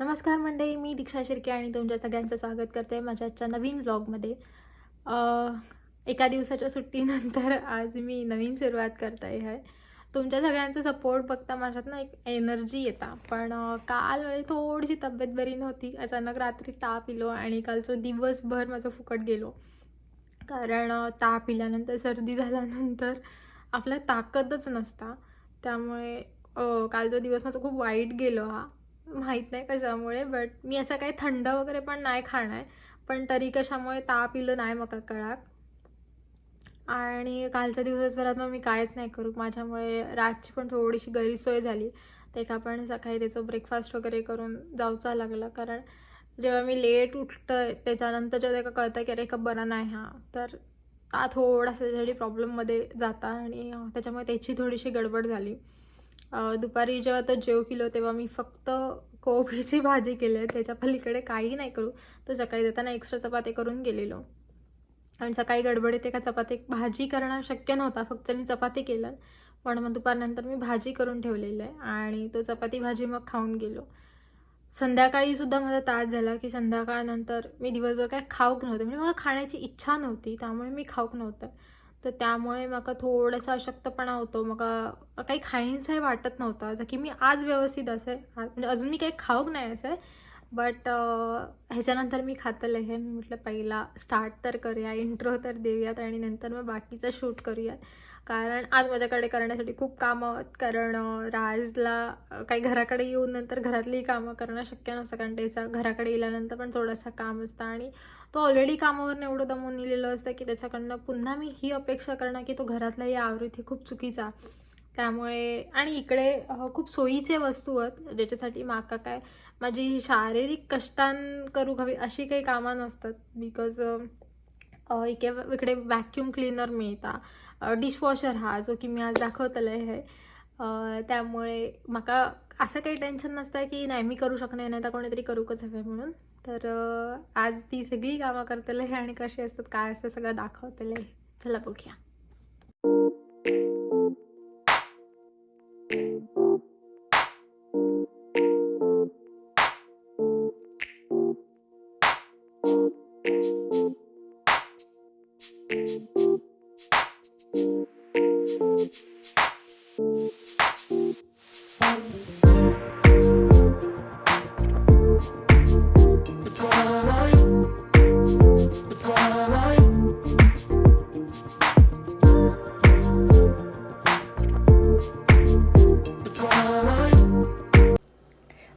नमस्कार मंडळी मी दीक्षा शिर्के आणि तुमच्या सगळ्यांचं स्वागत करते माझ्या आजच्या नवीन व्लॉगमध्ये एका दिवसाच्या सुट्टीनंतर आज मी नवीन सुरुवात करत आहे. तुमच्या सगळ्यांचा सपोर्ट बघता माझ्यात ना एक एनर्जी येता. पण काल माझी थोडीशी तब्येत बरी नव्हती. अचानक रात्री ताप इलो आणि कालचो दिवसभर माझं फुकट गेलो. कारण ताप इल्यानंतर सर्दी झाल्यानंतर आपल्या ताकदच नसता. त्यामुळे कालचा दिवस माझा खूप वाईट गेलो हा. माहीत नाही कशामुळे बट मी असं काही थंड वगैरे पण नाही खाणार. पण तरी कशामुळे ताप इलं नाही मका कळाक आणि कालच्या दिवसभरात मग मी कायच नाही करू. माझ्यामुळे रातची पण थोडीशी गैरसोय झाली. ते का पण सकाळी त्याचं ब्रेकफास्ट वगैरे करून जाऊचा लागला. कारण जेव्हा मी लेट उठतं त्याच्यानंतर जेव्हा का कळतं की अरे का बरा नाही हा तर हा थोडासा त्याच्यासाठी प्रॉब्लेममध्ये जाता आणि त्याच्यामुळे त्याची थोडीशी गडबड झाली. दुपारी जेव्हा तर जेव केलो तेव्हा मी फक्त कोबीची भाजी केली आहे. त्याच्या पलीकडे काही नाही करू. तर सकाळी जाताना एक्स्ट्रा चपाती करून गेलेलो. आणि सकाळी गडबड येते का चपाती भाजी करणं शक्य नव्हता. फक्त मी चपाती केलं. पण मग दुपारनंतर मी भाजी करून ठेवलेलं आहे. आणि तो चपाती भाजी मग खाऊन गेलो. संध्याकाळीसुद्धा माझा तास झाला की संध्याकाळनंतर मी दिवसभर काय खाऊक नव्हते. म्हणजे मला खाण्याची इच्छा नव्हती. त्यामुळे मी खाऊक नव्हतं. तर त्यामुळे म्हाका थोडासा अशक्तपणा होतो. म्हाका काही खाईनसाय वाटत नव्हता. जसं की मी आज व्यवस्थित असे म्हणजे अजून मी काही खाऊक नाही असे बट ह्याच्यानंतर मी खातलं हे मी म्हटलं पहिला स्टार्ट तर करूया इंट्रो तर देऊयात आणि नंतर मग बाकीचं शूट करूयात. कारण आज माझ्याकडे करण्यासाठी खूप कामं आहेत. कारण राजला काही घराकडे येऊन नंतर घरातली कामं करणं शक्य नसतं. कारण त्याचा घराकडे येल्यानंतर पण थोडंसं काम असतं. आणि तो ऑलरेडी कामावर एवढं दमून लिहिलेलं असतं की त्याच्याकडनं पुन्हा मी ही अपेक्षा करणं की तो घरातलाही आवृत हे खूप चुकीचा. त्यामुळे आणि इकडे खूप सोयीचे वस्तू आहेत. ज्याच्यासाठी माका काय माझी शारीरिक कष्टान करू हवी अशी काही कामं नसतात. बिकॉज इके इकडे व्हॅक्यूम क्लीनर मिळता. डिशवॉशर हा जो की मी आज दाखवतलं आहे त्यामुळे म्हाका असं काही टेन्शन नसतं की नाही मी करू शकणार नाही तर कोणीतरी करूकच हवे म्हणून. तर आज ती सगळी कामं करतले आहे आणि कशी असतात काय असतं सगळं दाखवतलं आहे चला बघूया.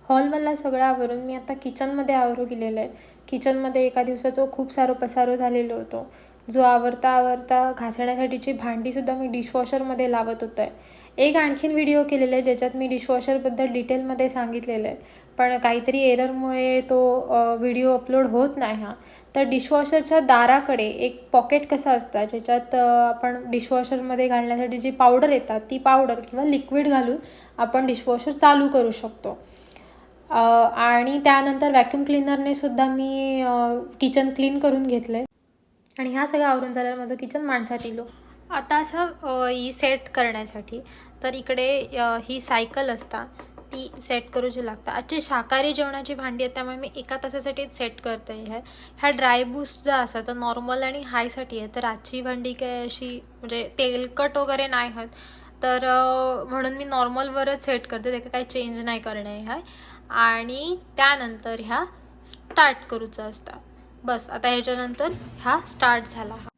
हॉलमधला सगळं आवरून मी आता किचनमध्ये आवरू गेलेलं आहे. किचनमध्ये एका दिवसाचं खूप सारं पसारो झालेलो होतो. जो आवरता आवरता घासण्यासाठीची भांडीसुद्धा मी डिशवॉशरमध्ये लावत होतं. आहे एक आणखीन व्हिडिओ केलेला आहे ज्याच्यात मी डिशवॉशरबद्दल डिटेलमध्ये सांगितलेलं आहे. पण काहीतरी एररमुळे तो व्हिडिओ अपलोड होत नाही हा. तर डिशवॉशरच्या दाराकडे एक पॉकेट कसं असतं ज्याच्यात आपण डिशवॉशरमध्ये घालण्यासाठी जी पावडर येतात ती पावडर किंवा लिक्विड घालून आपण डिशवॉशर चालू करू शकतो. आणि त्यानंतर व्हॅक्यूम क्लिनरने सुद्धा मी किचन क्लीन करून घेतलं आहे आणि ह्या सगळं आवरून झाल्यावर माझं किचन माणसात इलो. आता असं ही सेट करण्यासाठी तर इकडे ही सायकल असता ती सेट करूची लागतात आजची शाकाहारी जेवणाची भांडी आहेत त्यामुळे मी एका तासासाठी सेट करते आहे ह्या ड्राय बूस्ट जर असं तर नॉर्मल आणि हायसाठी आहे तर आजची भांडी काय अशी म्हणजे तेलकट वगैरे नाही आहेत तर म्हणून मी नॉर्मलवरच सेट करते. ते काही चेंज नाही करणे आहे आणि त्यानंतर ह्या स्टार्ट करूचा असता बस आता ह्याच्यानंतर हा स्टार्ट झाला हा.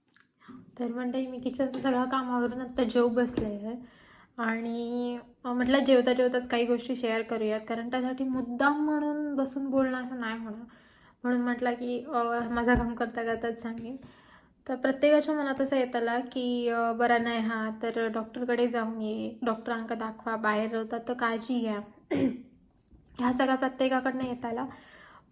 तर म्हणते मी किचनचं सगळं कामावरून आत्ता जेव बसले आहे. आणि म्हटलं जेवता जेवताच काही गोष्टी शेअर करूयात कारण त्यासाठी मुद्दाम म्हणून बसून बोलणं असं नाही होणार. म्हणून म्हटलं की माझा काम करता करताच सांगेन. तर प्रत्येकाच्या मनात असं येत आला की बरा नाही हा तर डॉक्टरकडे जाऊन ये. डॉक्टरांका दाखवा बाहेर होतात तर काळजी घ्या. ह्या सगळ्या प्रत्येकाकडनं येताला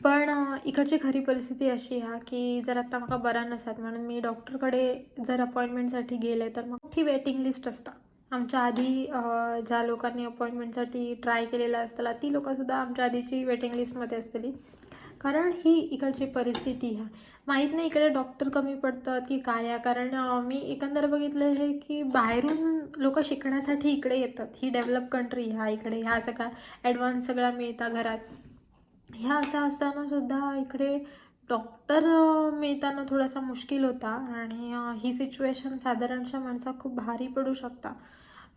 पण इकडची खरी परिस्थिती अशी हा की जर आत्ता म्हाका बरा नसात म्हणून मी डॉक्टरकडे जर अपॉइंटमेंटसाठी गेले तर मग ती वेटिंग लिस्ट असता. आमच्या आधी ज्या लोकांनी अपॉइंटमेंटसाठी ट्राय केलेलं असताला ती लोकंसुद्धा आमच्या आधीची वेटिंग लिस्टमध्ये असतली. कारण ही इकडची परिस्थिती ह्या माहीत नाही इकडे डॉक्टर कमी पडतात की काय आहे. कारण मी एकंदर बघितलं आहे की बाहेरून लोक शिकण्यासाठी इकडे येतात. ही डेव्हलप कंट्री ह्या इकडे ह्या सगळ्या ॲडव्हान्स सगळ्या मिळतात घरात. ह्या असं असताना सुद्धा इकडे डॉक्टर मिळताना थोडासा मुश्किल होता. आणि ही सिच्युएशन साधारणशा माणसा खूप भारी पडू शकता.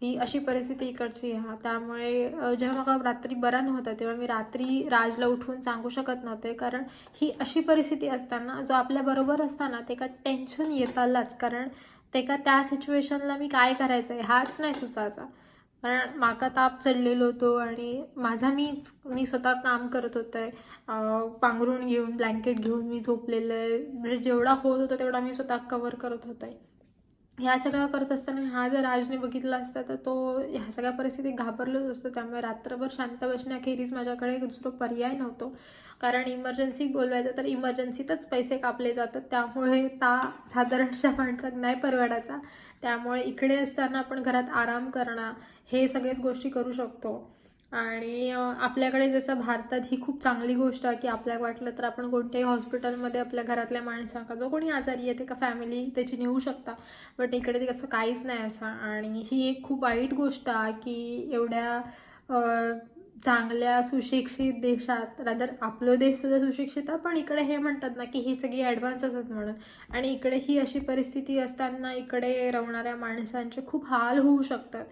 ही अशी परिस्थिती इकडची हा त्यामुळे जेव्हा मला रात्री बरा नव्हता तेव्हा मी रात्री राजला उठवून सांगू शकत नव्हते. कारण ही अशी परिस्थिती असताना जो आपल्याबरोबर असताना ते का टेन्शन येतालाच. कारण ते का त्या सिच्युएशनला मी काय करायचं आहे हाच नाही सुचायचा. कारण माका ताप चढलेलो होतो आणि माझा मीच मी स्वतः काम करत होते. आहे पांघरून घेऊन ब्लँकेट घेऊन मी झोपलेलं. आहे म्हणजे जेवढा होत होता तेवढा मी स्वतः कवर करत होते. आहे ह्या सगळं करत असताना हा जर राजने बघितला असता तर तो ह्या सगळ्या परिस्थितीत घाबरलोच असतो. त्यामुळे रात्रभर शांत बसण्याखेरीज माझ्याकडे दुसरं पर्याय नव्हतो. कारण इमर्जन्सी बोलवायचं तर इमर्जन्सीतच पैसे कापले जातात. त्यामुळे ता साधारणशा माणसात नाही परवडायचा. त्यामुळे इकडे असताना आपण घरात आराम करणं हे सगळेच गोष्टी करू शकतो. आणि आपल्याकडे जसं भारतात ही खूप चांगली गोष्ट आहे की आपल्याला वाटलं तर आपण कोणत्याही हॉस्पिटलमध्ये आपल्या घरातल्या माणसांका जो कोणी आजारी आहे ते का फॅमिली त्याची नेऊ शकता. बट इकडे ते कसं काहीच नाही असं. आणि ही एक खूप वाईट गोष्ट आहे की एवढ्या चांगल्या सुशिक्षित देशात रादर आपलं देश सुद्धा सुशिक्षित आहे पण इकडे हे म्हणतात ना की ही सगळी ॲडव्हान्स असतात म्हणून. आणि इकडे ही अशी परिस्थिती असताना इकडे राहणाऱ्या माणसांचे खूप हाल होऊ शकतात.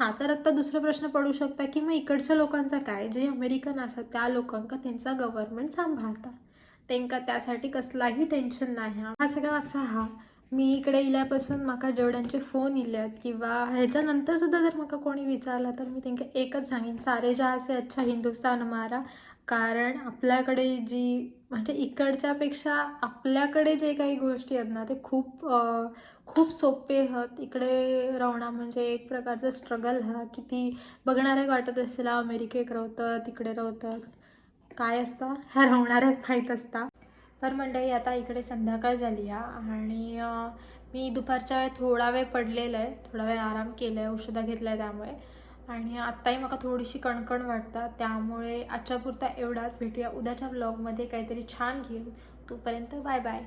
हां तर आत्ता दुसरा प्रश्न पडू शकता की मग इकडच्या लोकांचा काय? जे अमेरिकन असतात त्या लोकांका त्यांचा गव्हर्नमेंट सांभाळता. त्यांका त्यासाठी कसलाही टेन्शन नाही. हा सगळं असा हा. मी इकडे इल्यापासून म्हाका जेवढ्यांचे फोन इल्यात किंवा ह्याच्यानंतर सुद्धा जर म्हाका कोणी विचारला तर मी त्यांना एकच सांगेन सारे जहा असे अच्छा हिंदुस्तान हमारा कारण आपल्याकडे जी म्हणजे इकडच्यापेक्षा आपल्याकडे जे काही गोष्टी आहेत ना ते खूप खूप सोपे आहेत. इकडे राहणं म्हणजे एक प्रकारचं स्ट्रगल हा किती बघणाऱ्या वाटत असेल अमेरिकेत अमेरिकेक राहतात तिकडे राहतं काय असतं? ह्या राहणाऱ्यात माहीत असता. तर मंडळी आता इकडे संध्याकाळ झाली हा आणि मी दुपारच्या वेळेत थोडा वेळ पडलेला आहे. थोडा वेळ आराम केला आहे औषधं घेतलं आहे त्यामुळे. आणि आत्ताही मला थोडीशी कणकण वाटतं त्यामुळे आजच्या पुरता एवढाच. भेटूया उद्याच्या ब्लॉगमध्ये काहीतरी छान घेऊ. तोपर्यंत बाय बाय.